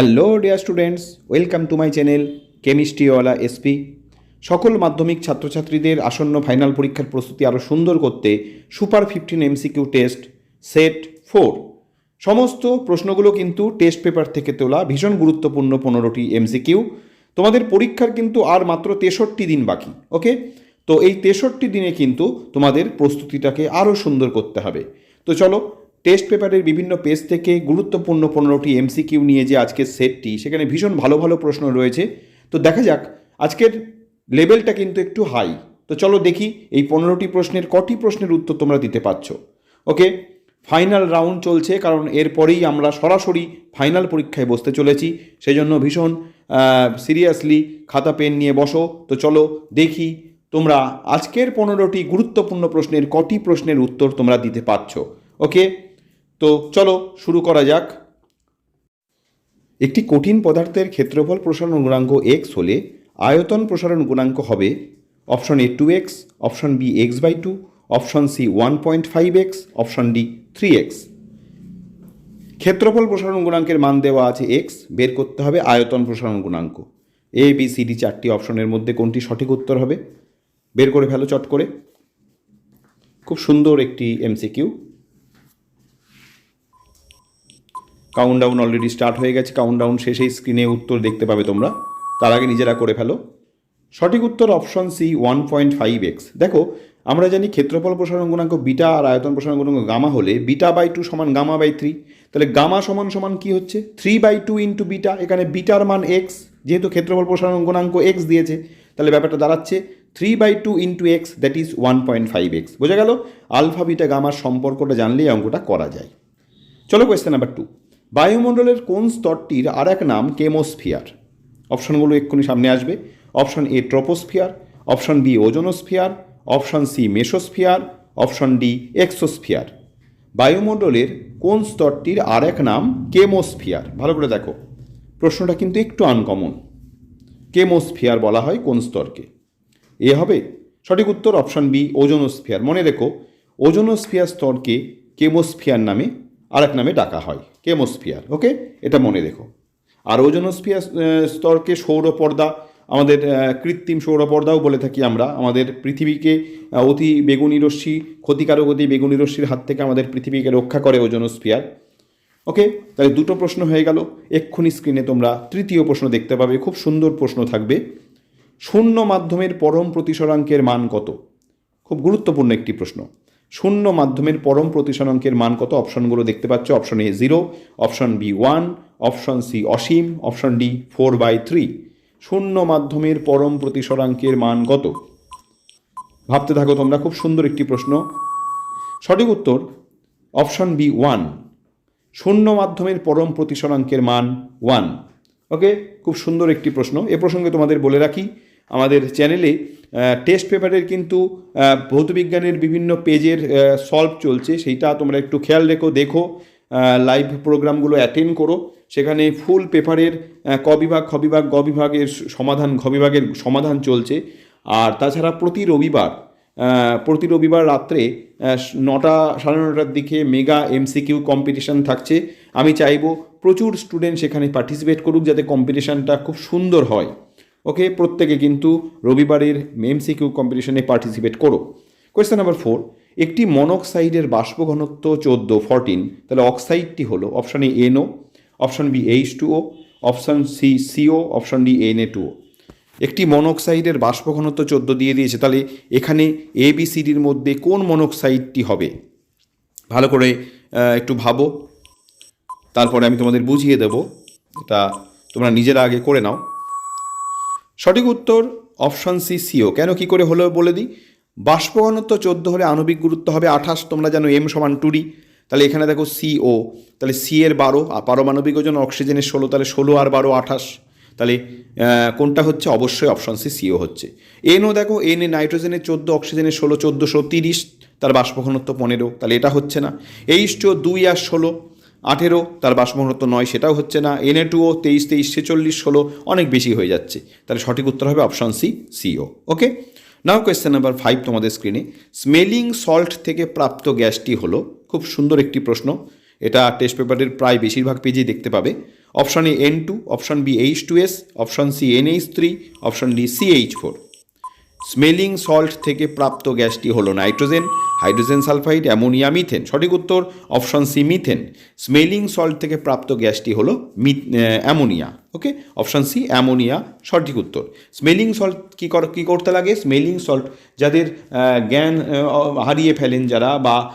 Hello dear students welcome to my channel কেমিস্ট্রিওয়ালা SP সকল মাধ্যমিক ছাত্রছাত্রীদের আসন্ন ফাইনাল পরীক্ষার প্রস্তুতি আরও সুন্দর করতে super fifteen MCQ test set four সমস্ত প্রশ্নগুলো কিন্তু টেস্ট পেপার থেকে তোলা ভীষণ গুরুত্বপূর্ণ পনেরোটি এমসিকিউ তোমাদের পরীক্ষার কিন্তু আর মাত্র তেষট্টি দিন বাকি ওকে তো এই তেষট্টি দিনে কিন্তু তোমাদের প্রস্তুতিটাকে আরও সুন্দর করতে হবে। তো চলো টেস্ট পেপারের বিভিন্ন পেজ থেকে গুরুত্বপূর্ণ পনেরোটি এমসিকিউ নিয়ে যে আজকের সেটটি, সেখানে ভীষণ ভালো ভালো প্রশ্ন রয়েছে। তো দেখা যাক, আজকের লেভেলটা কিন্তু একটু হাই। তো চলো দেখি এই পনেরোটি প্রশ্নের কটি প্রশ্নের উত্তর তোমরা দিতে পারছ। ওকে, ফাইনাল রাউন্ড চলছে, কারণ এরপরেই আমরা সরাসরি ফাইনাল পরীক্ষায় বসতে চলেছি। সেই জন্য ভীষণ সিরিয়াসলি খাতা পেন নিয়ে বসো। তো চলো দেখি তোমরা আজকের পনেরোটি গুরুত্বপূর্ণ প্রশ্নের কটি প্রশ্নের উত্তর তোমরা দিতে পারছ। ওকে তো চলো শুরু করা যাক। একটি কঠিন পদার্থের ক্ষেত্রফল প্রসারণ গুণাঙ্ক এক্স হলে আয়তন প্রসারণ গুণাঙ্ক হবে option A two X option B X by two option C one point five X option D three X ক্ষেত্রফল প্রসারণ গুণাঙ্কের মান দেওয়া আছে এক্স বের করতে হবে আয়তন প্রসারণ গুণাঙ্ক। এ, বি, সি, ডি চারটি অপশনের মধ্যে কোনটি সঠিক উত্তর হবে? বের করে ফেলো চট করে। খুব সুন্দর একটি এমসিকিউ কাউন্টডাউন অলরেডি স্টার্ট হয়ে গেছে কাউন্টডাউন শেষেই স্ক্রিনে উত্তর দেখতে পাবে তোমরা। তার আগে নিজেরা করে ফেলো। সঠিক উত্তর option C one point five X দেখো, আমরা জানি ক্ষেত্রফল প্রসারণ গুণাঙ্ক বিটা আর আয়তন প্রসারণ গুণাঙ্ক গামা হলে বিটা বাই টু সমান গামা বাই থ্রি তাহলে গামা সমান সমান কি হচ্ছে? Three by two into beta, এখানে বিটার মান এক্স যেহেতু ক্ষেত্রফল প্রসারণ গুণাঙ্ক এক্স দিয়েছে, তাহলে ব্যাপারটা দাঁড়াচ্ছে। Three by two into X that is one point five X বোঝা গেল? আলফা বিটা গামার সম্পর্কটা জানলেই অঙ্কটা করা যায়। চলো কোয়েশ্চেন নাম্বার টু বায়ুমণ্ডলের কোন স্তরটির আর এক নাম কেমোস্ফিয়ার? অপশনগুলো এক্ষুনি সামনে আসবে। Option A troposphere, option B ozonosphere, option C mesosphere, option D exosphere. বায়ুমণ্ডলের কোন স্তরটির আর এক নাম কেমোস্ফিয়ার? ভালো করে দেখো। প্রশ্নটা কিন্তু একটু আনকমন কেমোস্ফিয়ার বলা হয় কোন স্তরকে? এ হবে সঠিক উত্তর অপশন বি ওজোনোস্ফিয়ার। মনে রেখো, ওজোনোস্ফিয়ার স্তরকে কেমোস্ফিয়ার নামে আরেক নামে ডাকা হয়, কেমোস্ফিয়ার, ওকে? এটা মনে রেখো। আর ওজোনোস্ফিয়ার স্তরকে সৌরপর্দা আমাদের কৃত্রিম সৌরপর্দাও বলে থাকি আমরা। আমাদের পৃথিবীকে অতি বেগুনি রশ্মি, ক্ষতিকারক অতি বেগুনি রশ্মির হাত থেকে আমাদের পৃথিবীকে রক্ষা করে ওজোনোস্ফিয়ার। ওকে? তাহলে দুটো প্রশ্ন হয়ে গেল। এক্ষুনি স্ক্রিনে তোমরা তৃতীয় প্রশ্ন দেখতে পাবে। খুব সুন্দর প্রশ্ন থাকবে। শূন্য মাধ্যমের পরম প্রতিসরাঙ্কের মান কত? খুব গুরুত্বপূর্ণ একটি প্রশ্ন। শূন্য মাধ্যমের পরম প্রতিসরাঙ্কের মান কত? অপশনগুলো দেখতে পাচ্ছ। Option A zero option B one option C Asim option D four by three শূন্য মাধ্যমের পরম প্রতিসরাঙ্কের মান কত? ভাবতে থাকো তোমরা, খুব সুন্দর একটি প্রশ্ন। সঠিক উত্তর অপশন বি ওয়ান শূন্য মাধ্যমের পরম প্রতিসরাঙ্কের মান ওয়ান ওকে খুব সুন্দর একটি প্রশ্ন। এ প্রসঙ্গে তোমাদের বলে রাখি আমাদের চ্যানেলে টেস্ট পেপারের কিন্তু ভৌতবিজ্ঞানের বিভিন্ন পেজের সলভ চলছে। সেইটা তোমরা একটু খেয়াল রেখো, দেখো লাইভ প্রোগ্রামগুলো অ্যাটেন্ড করো। সেখানে ফুল পেপারের ক বিভাগ, খ বিভাগ, গ বিভাগের সমাধান ঘ বিভাগের সমাধান চলছে। আর তাছাড়া প্রতি রবিবার প্রতি রবিবার রাত্রে নটা, সাড়ে নটার দিকে মেগা এমসিকিউ কম্পিটিশান থাকছে। আমি চাইব প্রচুর স্টুডেন্ট সেখানে পার্টিসিপেট করুক, যাতে কম্পিটিশানটা খুব সুন্দর হয়। ওকে প্রত্যেকে কিন্তু রবিবারের এমসিকিউ কম্পিটিশনে পার্টিসিপেট করো। কোয়েশ্চেন নাম্বার ফোর একটি মনোক্সাইডের বাষ্প ঘনত্ব চোদ্দ ফরটিন তাহলে অক্সাইডটি হলো option A NO option B H two O option C CO option D N A two O একটি মনোক্সাইডের বাষ্প ঘনত্ব চোদ্দ দিয়ে দিয়েছে, তাহলে এখানে এ বি মধ্যে কোন মনোক্সাইডটি হবে? ভালো করে একটু ভাবো। তারপরে আমি তোমাদের বুঝিয়ে দেবো। এটা তোমরা নিজেরা আগে করে নাও। সঠিক উত্তর অপশন সি, সিও। কেন কি করে হলো বলে দিই? বাষ্প ঘনত্ব চোদ্দ হলে আণবিক গুরুত্ব হবে আঠাশ, তোমরা জানো এম সমান টুডি তাহলে এখানে দেখো সিও। তাহলে সি এর বারো, আর পারমাণবিক ওজন অক্সিজেনের ষোলো, তাহলে ষোলো আর বারো আঠাশ। তাহলে কোনটা হচ্ছে? অবশ্যই অপশন সি, সিও হচ্ছে। এনও দেখো এন এ নাইট্রোজেনের চোদ্দ, অক্সিজেনের ষোলো, চোদ্দোশো তিরিশ, তার বাষ্প ঘনত্ব পনেরো। তাহলে এটা হচ্ছে না। এইচ টু দুই আর ষোলো আঠেরো, তার বাষ্পঘনত্ব নয়, সেটাও হচ্ছে না। এনএ টুও তেইশ তেইশ, ছেচল্লিশ, ষোলো, অনেক বেশি হয়ে যাচ্ছে। তাহলে সঠিক উত্তর হবে option C CO okay now question number five তোমাদের স্ক্রিনে স্মেলিং সল্ট থেকে প্রাপ্ত গ্যাসটি হলো, খুব সুন্দর একটি প্রশ্ন। এটা টেস্ট পেপারের প্রায় বেশিরভাগ পেজেই দেখতে পাবে। Option A N two option B H two S option C N H three option D CH four smelling salt থেকে প্রাপ্ত গ্যাসটি হলো nitrogen, hydrogen sulphide, ammonia, methane. সঠিক উত্তর, option C, methane. Smelling salt থেকে প্রাপ্ত গ্যাসটি হলো ammonia. Okay? Option C, ammonia. সঠিক উত্তর। স্মেলিং সল্ট কী কর কী করতে লাগে? স্মেলিং সল্ট যাদের জ্ঞান হারিয়ে ফেলেন যারা বা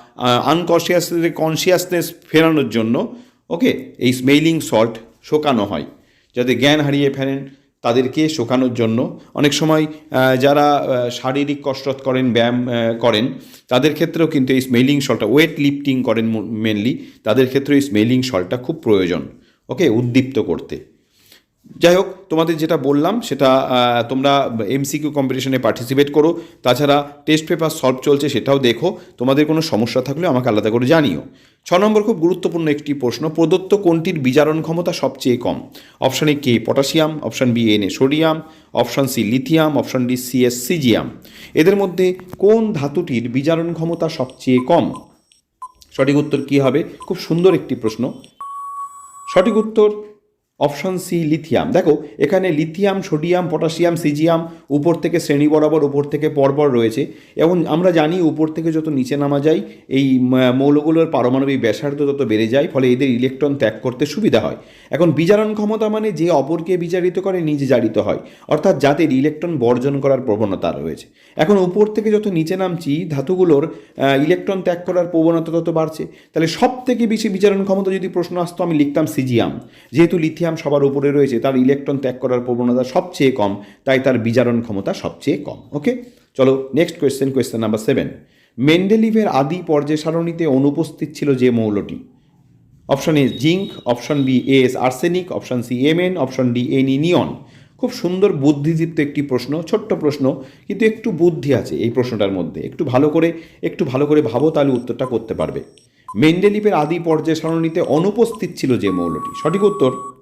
আনকনসিয়াস কনসিয়াসনেস ফেরানোর জন্য, ওকে? এই স্মেলিং সল্ট শোকানো হয়। যাদের জ্ঞান হারিয়ে ফেলেন তাদেরকে শোকানোর জন্য। অনেক সময় যারা শারীরিক কসরত করেন, ব্যায়াম করেন, তাদের ক্ষেত্রেও কিন্তু এই স্মেলিং সলটা ওয়েট লিফটিং করেন মেনলি তাদের ক্ষেত্রে এই স্মেলিং সলটা খুব প্রয়োজন ওকে উদ্দীপ্ত করতে। যাই হোক তোমাদের যেটা বললাম, সেটা তোমরা এমসিকিউ কম্পিটিশনে পার্টিসিপেট করো। তাছাড়া টেস্ট পেপার সলভ চলছে সেটাও দেখো। তোমাদের কোনো সমস্যা থাকলে আমাকে আলাদা করে জানিও। ছ নম্বর খুব গুরুত্বপূর্ণ একটি প্রশ্ন, প্রদত্ত কোনটির বিজারণ ক্ষমতা সবচেয়ে কম? Option A K potassium option B N A sodium option C lithium option D C S caesium এদের মধ্যে কোন ধাতুটির বিজারণ ক্ষমতা সবচেয়ে কম? সঠিক উত্তর কী হবে? খুব সুন্দর একটি প্রশ্ন। সঠিক উত্তর অপশন সি, লিথিয়াম। দেখো, এখানে লিথিয়াম, সোডিয়াম, পটাশিয়াম, সিজিয়াম, উপর থেকে শ্রেণি বরাবর, উপর থেকে পরপর রয়েছে। এবং আমরা জানি উপর থেকে যত নিচে নামা যায়, এই মৌলগুলোর পারমাণবিক ব্যাসার্ধ তত বেড়ে যায়, ফলে এদের ইলেকট্রন ত্যাগ করতে সুবিধা হয়। এখন বিজারণ ক্ষমতা মানে যে অপরকে বিচারিত করে, নিজে জারিত হয়। অর্থাৎ যাদের ইলেকট্রন বর্জন করার প্রবণতা রয়েছে। এখন উপর থেকে যত নিচে নামছি, ধাতুগুলোর ইলেকট্রন ত্যাগ করার প্রবণতা তত বাড়ছে। তাহলে সব থেকে বেশি বিচারণ ক্ষমতা যদি প্রশ্ন আসতো, আমি লিখতাম সিজিয়াম। যেহেতু লিথিয়াম সবার উপরে রয়েছে, তার ইলেকট্রন ত্যাগ করার প্রবণতা সবচেয়ে কম, তাই তার বিজারণ ক্ষমতা সবচেয়ে কম ওকে চলো next question question number seven মেন্ডেলিভের আদি পর্যায় সারণীতে অনুপস্থিত ছিল যে মৌলটি? Option A zinc, option B S arsenic, option C MN option D NE neon. খুব সুন্দর বুদ্ধিদীপ্ত একটি প্রশ্ন, ছোট্ট প্রশ্ন, কিন্তু একটু বুদ্ধি আছে এই প্রশ্নটার মধ্যে। একটু ভালো করে, একটু ভালো করে ভাবো, তাহলে উত্তরটা করতে পারবে। মেন্ডেলিভের আদি পর্যায় সারণীতে অনুপস্থিত ছিল যে মৌলটি? সঠিক উত্তর?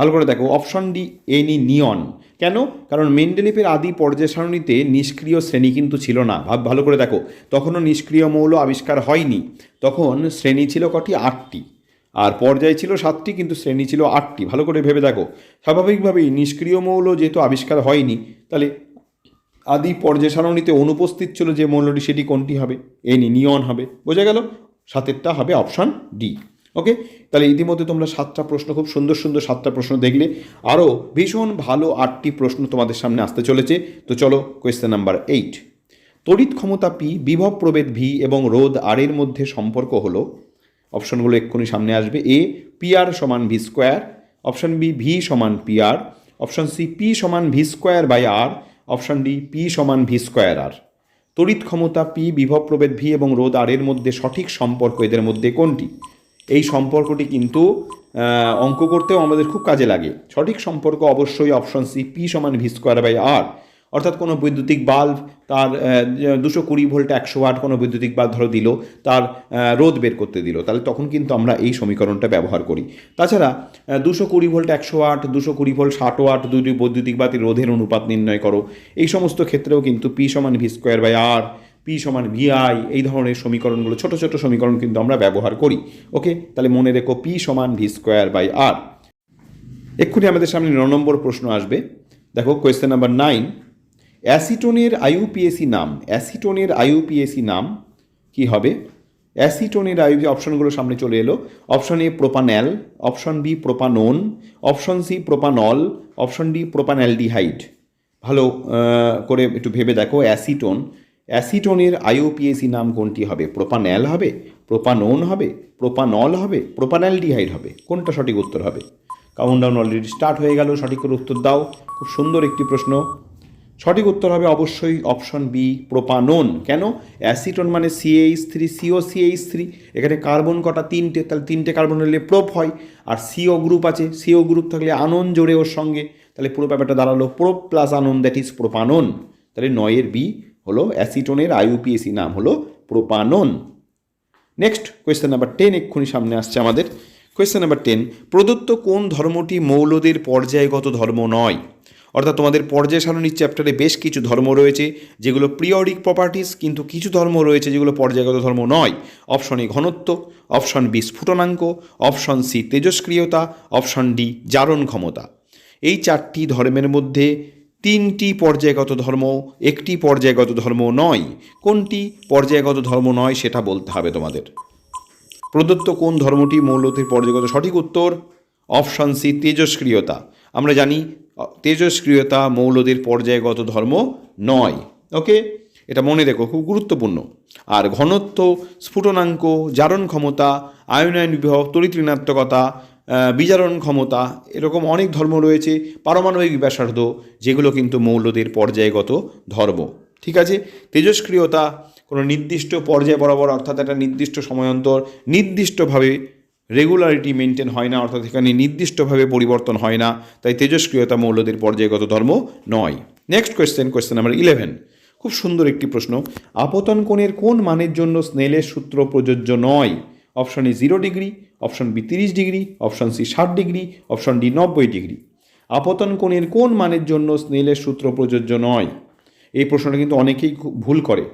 ভালো করে দেখো অপশন ডি এনি নিয়ন কেন? কারণ মেন্ডেলিপের আদি পর্যায় সারণীতে নিষ্ক্রিয় শ্রেণি কিন্তু ছিল না। ভাব, ভালো করে দেখো, তখনও নিষ্ক্রিয় মৌল আবিষ্কার হয়নি। তখন শ্রেণি ছিল কটি? আটটি। আর পর্যায় ছিল সাতটি, কিন্তু শ্রেণি ছিল আটটি। ভালো করে ভেবে দেখো, স্বাভাবিকভাবেই নিষ্ক্রিয় মৌল যেহেতু আবিষ্কার হয়নি, তাহলে আদি পর্যায় সারণীতে অনুপস্থিত ছিল যে মৌলটি, সেটি কোনটি হবে? এনি নিয়ন হবে। বোঝা গেল? সাতেরটা হবে অপশান ডি ওকে তাহলে ইতিমধ্যে তোমরা সাতটা প্রশ্ন, খুব সুন্দর সুন্দর সাতটা প্রশ্ন দেখলে। আরও ভীষণ ভালো আটটি প্রশ্ন তোমাদের সামনে আসতে চলেছে। তো চলো কোয়েশ্চেন নাম্বার এইট তড়িৎ ক্ষমতা পি বিভব প্রভেদ ভি এবং রোধ আর এর মধ্যে সম্পর্ক হলো। অপশনগুলো এক্ষুনি সামনে আসবে। এ পি আর সমান V square option B V সমান P R option C P সমান V square by R option D P সমান ভি স্কোয়ার আর তড়িৎ ক্ষমতা পি বিভব প্রভেদ ভি এবং রোধ আর এর মধ্যে সঠিক সম্পর্ক এদের মধ্যে কোনটি? এই সম্পর্কটি কিন্তু অঙ্ক করতেও আমাদের খুব কাজে লাগে। সঠিক সম্পর্ক অবশ্যই অপশন সি পি সমান ভি স্কোয়ার বাই আর অর্থাৎ কোনো বৈদ্যুতিক বাল্ব তার দুশো কুড়ি ভোল্ট একশো ওয়াট কোনো বৈদ্যুতিক বাল্ব ধরো দিল, তার রোধ বের করতে দিল। তাহলে তখন কিন্তু আমরা এই সমীকরণটা ব্যবহার করি। তাছাড়া দুশো কুড়ি ভোল্ট একশো ওয়াট দুশো কুড়ি ভোল্ট ষাট ওয়াট দুটি বৈদ্যুতিক বাতির রোধের অনুপাত নির্ণয় করো। এই সমস্ত ক্ষেত্রেও কিন্তু পি সমান V square by R P সমান ভিআই এই ধরনের সমীকরণগুলো, ছোট ছোট সমীকরণ কিন্তু আমরা ব্যবহার করি। ওকে? তাহলে মনে রেখো পি সমান ভি স্কোয়ার বাই আর। এক্ষুনি আমাদের সামনে ন নম্বর প্রশ্ন আসবে। দেখো কোয়েশ্চেন নাম্বার নাইন অ্যাসিটোনের আইউপিএসি নাম, অ্যাসিটোনের আইউপিএসি নাম কি হবে? অ্যাসিটোনের যে অপশনগুলো সামনে চলে এলো। Option A propanal option B propanone, option C propanol, option D propanaldehyde ভালো করে একটু ভেবে দেখো, অ্যাসিটোন। অ্যাসিটোনের আইওপিএসি নাম কোনটি হবে? প্রোপান্যাল হবে? প্রোপানোন হবে? প্রোপানল হবে? প্রোপানঅ্যালডিহাইড হবে? কোনটা সঠিক উত্তর হবে? কাউন্টডাউন অলরেডি স্টার্ট হয়ে গেল, সঠিক করে উত্তর দাও। খুব সুন্দর একটি প্রশ্ন। সঠিক উত্তর হবে অবশ্যই অপশন বি প্রোপানোন। কেন? অ্যাসিটোন মানে CH three CO CH three এখানে কার্বন কটা? তিনটে। তাহলে তিনটে কার্বন হলে প্রোপ হয়। আর সিও গ্রুপ আছে। সিও গ্রুপ থাকলে আনন জোরে ওর সঙ্গে। তাহলে পুরো ব্যাপারটা দাঁড়াল। Prop plus anone that is propanone তাহলে নয়ের বি হলো অ্যাসিটোনের আইউপিএসি নাম হলো propanone. Next question number ten এক্ষুনি সামনে আসছে আমাদের। কোয়েশ্চেন নাম্বার টেন প্রদত্ত কোন ধর্মটি মৌলদের পর্যায়গত ধর্ম নয়? অর্থাৎ তোমাদের পর্যায় সারণীর চ্যাপ্টারে বেশ কিছু ধর্ম রয়েছে, যেগুলো প্রিয়রিক প্রপার্টিস কিন্তু কিছু ধর্ম রয়েছে যেগুলো পর্যায়গত ধর্ম নয়। অপশন এ ঘনত্ব অপশন বি স্ফুটনাঙ্ক অপশন সি তেজস্ক্রিয়তা অপশন ডি জারণ ক্ষমতা। এই চারটি ধর্মের মধ্যে তিনটি পর্যায়গত ধর্ম, একটি পর্যায়গত ধর্ম নয়। কোনটি পর্যায়গত ধর্ম নয় সেটা বলতে হবে তোমাদের। প্রদত্ত কোন ধর্মটি মৌলতির পর্যায়গত সঠিক উত্তর? অপশন সি, তেজস্ক্রিয়তা। আমরা জানি তেজস্ক্রিয়তা মৌলদের পর্যায়গত ধর্ম নয়। ওকে? এটা মনে রেখো, খুব গুরুত্বপূর্ণ। আর ঘনত্ব, স্ফুটনাঙ্ক, জারণ ক্ষমতা, আয়নায়ন বিবাহ তড়িৎ বিজারণ ক্ষমতা, এরকম অনেক ধর্ম রয়েছে, পারমাণবিক ব্যাসার্ধ, যেগুলো কিন্তু মৌলদের পর্যায়গত ধর্ম। ঠিক আছে? তেজস্ক্রিয়তা, কোনো নির্দিষ্ট পর্যায় বরাবর, অর্থাৎ একটা নির্দিষ্ট সময়ান্তর, নির্দিষ্টভাবে রেগুলারিটি মেনটেন হয় না, অর্থাৎ এখানে নির্দিষ্টভাবে পরিবর্তন হয় না, তাই তেজস্ক্রিয়তা মৌলদের পর্যায়গত ধর্ম নয়। Next question question number eleven খুব সুন্দর একটি প্রশ্ন। আপতন কোণের কোন মানের জন্য স্নেলের সূত্র প্রযোজ্য নয়? Option A zero degree, option B তিরিশ ডিগ্রি, অপশন সি ষাট ডিগ্রি, অপশন ডি নব্বই ডিগ্রি। আপতন কোণের কোন মানের জন্য স্নেলের সূত্র প্রযোজ্য নয়? এই প্রশ্নটা কিন্তু অনেকেই ভুল করে।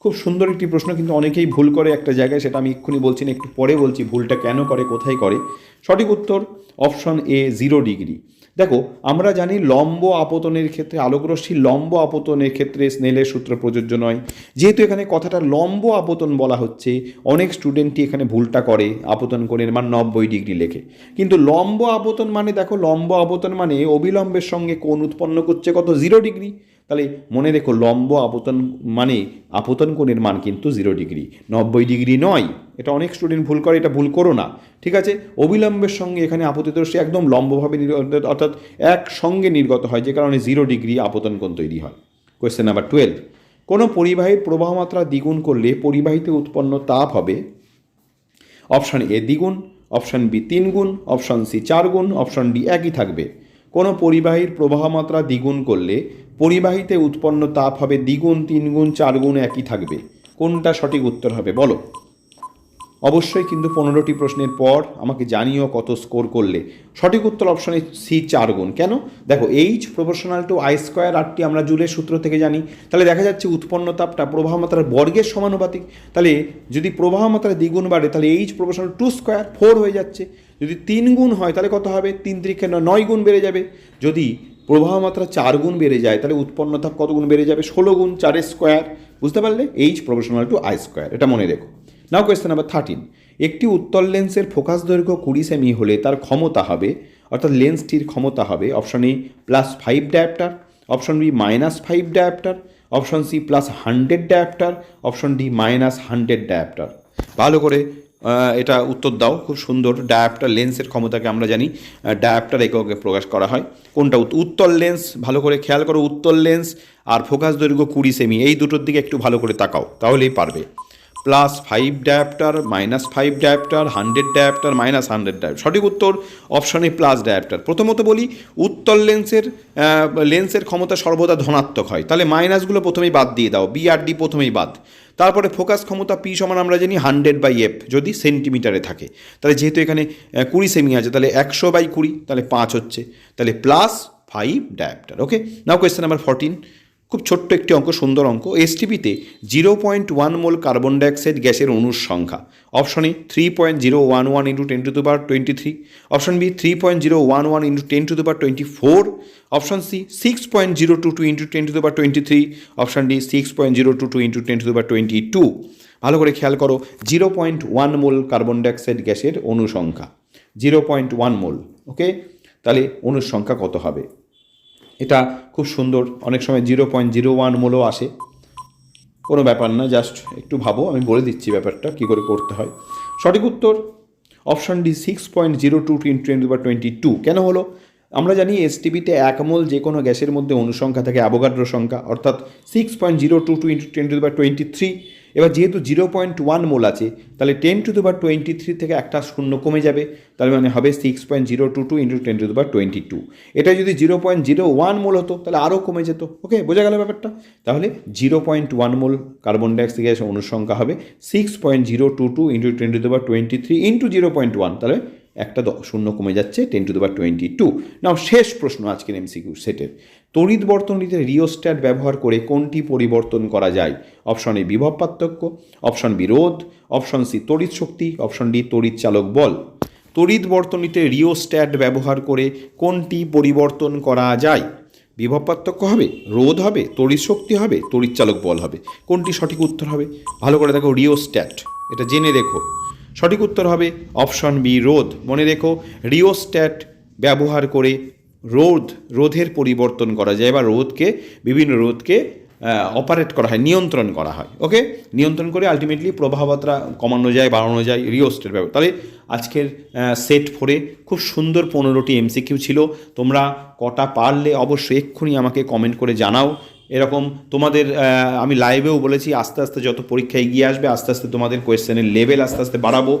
খুব সুন্দর একটি প্রশ্ন, কিন্তু অনেকেই ভুল করে একটা জায়গায়, সেটা আমি এক্ষুনি বলছি না, একটু পরে বলছি ভুলটা কেন করে, কোথায় করে। সঠিক উত্তর, অপশন এ জিরো ডিগ্রি। দেখো, আমরা জানি লম্ব আপতনের ক্ষেত্রে, আলোকরশ্মি লম্ব আপতনের ক্ষেত্রে স্নেলের সূত্র প্রযোজ্য নয়। যেহেতু এখানে কথাটা লম্ব আপতন বলা হচ্ছে, অনেক স্টুডেন্টই এখানে ভুলটা করে, আপতন করে মান নব্বই ডিগ্রি লেখে। কিন্তু লম্ব আপতন মানে দেখো, লম্ব আপতন মানে অবিলম্বের সঙ্গে কোন উৎপন্ন করছে কত? Zero degree. তাহলে মনে রেখো লম্ব আপতন মানে আপতন কোণের মান কিন্তু জিরো ডিগ্রি নব্বই ডিগ্রি নয়। এটা অনেক স্টুডেন্ট ভুল করে, এটা ভুল করো না। ঠিক আছে? অবিলম্বের সঙ্গে এখানে আপতিত রশ্মি একদম লম্বভাবে অর্থাৎ একসঙ্গে নির্গত হয়, যে কারণে জিরো ডিগ্রি আপতন কোণ তৈরি হয়। কোয়েশ্চেন নাম্বার টুয়েলভ কোনো পরিবাহীর প্রবাহ মাত্রা দ্বিগুণ করলে পরিবাহীতে উৎপন্ন তাপ হবে? অপশান এ দ্বিগুণ অপশান বি তিন গুণ অপশান সি চার গুণ অপশান ডি একই থাকবে। কোনো পরিবাহীর প্রবাহ মাত্রা দ্বিগুণ করলে পরিবাহীতে উৎপন্ন তাপ হবে দ্বিগুণ তিন গুণ চার গুণ একই থাকবে। কোনটা সঠিক উত্তর হবে বলো। অবশ্যই কিন্তু পনেরোটি প্রশ্নের পর আমাকে জানিও কত স্কোর করলে। সঠিক উত্তর অপশনে সি চার গুণ কেন? দেখো H proportional to I square RT আমরা জুলের সূত্র থেকে জানি। তাহলে দেখা যাচ্ছে উৎপন্ন তাপটা প্রবাহ মাত্রার বর্গের সমানুপাতিক। তাহলে যদি প্রবাহ মাত্রা দ্বিগুণ বাড়ে, তাহলে H proportional to square four হয়ে যাচ্ছে। যদি তিন গুণ হয়, তাহলে কত হবে? তিন তিরিখে ন- নয় গুণ বেড়ে যাবে। যদি প্রবাহ মাত্রা চার গুণ বেড়ে যায়, তাহলে উৎপন্ন তাপ কত গুণ বেড়ে যাবে? ষোলো গুণ চারের স্কোয়ার। বুঝতে পারলে? H proportional to I square এটা মনে রেখো। নাও কোয়েশ্চেন নাম্বার থার্টিন একটি উত্তল লেন্সের ফোকাস দৈর্ঘ্য কুড়ি সেমি হলে তার ক্ষমতা হবে, অর্থাৎ লেন্সটির ক্ষমতা হবে option A plus five dioptre option B minus five dioptre option C plus hundred dioptre option D minus hundred dioptre ভালো করে এটা উত্তর দাও, খুব সুন্দর। ডায়াপ্টার লেন্সের ক্ষমতাকে আমরা জানি। ডায়াপ্টার এককে প্রকাশ করা হয়। কোনটা উত- উত্তল লেন্স ভালো করে খেয়াল করো, উত্তল লেন্স আর ফোকাস দৈর্ঘ্য কুড়ি সেমি এই দুটোর দিকে একটু ভালো করে তাকাও, তাহলেই পারবে। Plus five dioptre minus five dioptre hundred dioptre minus hundred dioptre সঠিক উত্তর অপশনে প্লাস ডায়াপ্টার প্রথমত বলি, উত্তল লেন্সের লেন্সের ক্ষমতা সর্বদা ধনাত্মক হয়। তাহলে মাইনাসগুলো প্রথমেই বাদ দিয়ে দাও। বি আর ডি প্রথমেই বাদ। তারপরে ফোকাস ক্ষমতা পি সমান আমরা জানি হান্ড্রেড বাই এফ যদি সেন্টিমিটারে থাকে। তাহলে যেহেতু এখানে কুড়ি সেমি আছে, তাহলে একশো বাই কুড়ি, তাহলে পাঁচ হচ্ছে। তাহলে plus five dioptre okay now question number fourteen খুব ছোট্ট একটি অঙ্ক, সুন্দর অঙ্ক। এসটিপিতে zero point one mole carbon dioxide গ্যাসের অণুর সংখ্যা। Option A three point zero one one into ten to the power twenty three option B three point zero one one into ten to the power twenty four option C six point zero two two into ten to the power twenty three option D six point zero two two into ten to the power twenty two ভালো করে খেয়াল করো zero point one mole carbon dioxide গ্যাসের অণু সংখ্যা। Zero point one mole okay তাহলে অণুর সংখ্যা কত হবে? এটা খুব সুন্দর। অনেক সময় জিরো পয়েন্ট জিরো ওয়ান মোলও আসে। কোনো ব্যাপার না, জাস্ট একটু ভাবো, আমি বলে দিচ্ছি ব্যাপারটা, কী করে করতে হয়। সঠিক উত্তর, option D six point zero two ten to বা টোয়েন্টি টু কেন হলো? আমরা জানি এসটিভিতে এক মোল যে কোনো গ্যাসের মধ্যে অনুসংখ্যা থাকে অ্যাভোগাড্রো সংখ্যা, অর্থাৎ six point zero two two into ten to বা টোয়েন্টি থ্রি এবার যেহেতু জিরো পয়েন্ট ওয়ান মোল আছে, তাহলে টেন টু বা টোয়েন্টি থ্রি থেকে একটা শূন্য কমে যাবে তাহলে মানে হবে six point zero two two into ten to বা টোয়েন্টি টু এটা যদি zero point zero one mole হতো, তাহলে আরও কমে যেত। ওকে, বোঝা গেল ব্যাপারটা? তাহলে zero point one mole carbon dioxide gas অনুসংখ্যা হবে six point zero two two into ten to বা twenty three into zero point one তাহলে একটা শূন্য কমে যাচ্ছে টেন টু দেবার টোয়েন্টি টু নাও শেষ প্রশ্ন আজকের এমসিকিউ সেটের তড়িৎ বর্তনীতে রিওস্ট্যাট ব্যবহার করে কোনটি পরিবর্তন করা যায়? অপশন এ বিভব পার্থক্য অপশন বি রোধ অপশন সি তড়িৎ শক্তি অপশন ডি তড়িৎ চালক বল। তড়িৎ বর্তনীতে রিওস্ট্যাট ব্যবহার করে কোনটি পরিবর্তন করা যায়? বিভব পার্থক্য হবে, রোধ হবে, তড়িৎ শক্তি হবে, তড়িৎ চালক বল হবে। কোনটি সঠিক উত্তর হবে? ভালো করে দেখো রিওস্ট্যাট এটা জেনে রেখো। সঠিক উত্তর হবে অপশন বি, রোধ। মনে রেখো, রিওস্ট্যাট ব্যবহার করে রোধ, রোধের পরিবর্তন করা যায় বা রোধকে, বিভিন্ন রোধকে অপারেট করা হয়, নিয়ন্ত্রণ করা হয়। ওকে? নিয়ন্ত্রণ করে আলটিমেটলি প্রবাহমাত্রা কমানো যায়, বাড়ানো যায়, রিওস্টের ব্যবহার। তাহলে আজকের সেট ফোরে খুব সুন্দর পনেরোটি এমসিকিউ ছিল। তোমরা কটা পারলে অবশ্যই এক্ষুনি আমাকে কমেন্ট করে জানাও। এরকম তোমাদের আমি লাইভেও বলেছি, আস্তে আস্তে যত পরীক্ষা এগিয়ে আসবে, আস্তে আস্তে তোমাদের কোয়েশ্চেনের লেভেল আস্তে আস্তে বাড়াবো।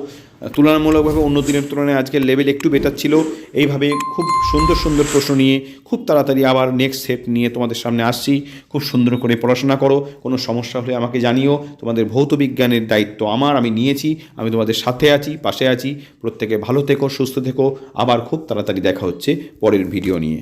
তুলনামূলকভাবে অন্য দিনের তুলনায় আজকের লেভেল একটু বেটার ছিল। এইভাবে খুব সুন্দর সুন্দর প্রশ্ন নিয়ে, খুব তাড়াতাড়ি আবার নেক্সট সেট নিয়ে তোমাদের সামনে আসছি। খুব সুন্দর করে পড়াশোনা করো। কোনো সমস্যা হলে আমাকে জানিও। তোমাদের ভৌত বিজ্ঞানের দায়িত্ব আমার, আমি নিয়েছি, আমি তোমাদের সাথে আছি, পাশে আছি। প্রত্যেকে ভালো থেকো, সুস্থ থেকো। আবার খুব তাড়াতাড়ি দেখা হচ্ছে পরের ভিডিও নিয়ে।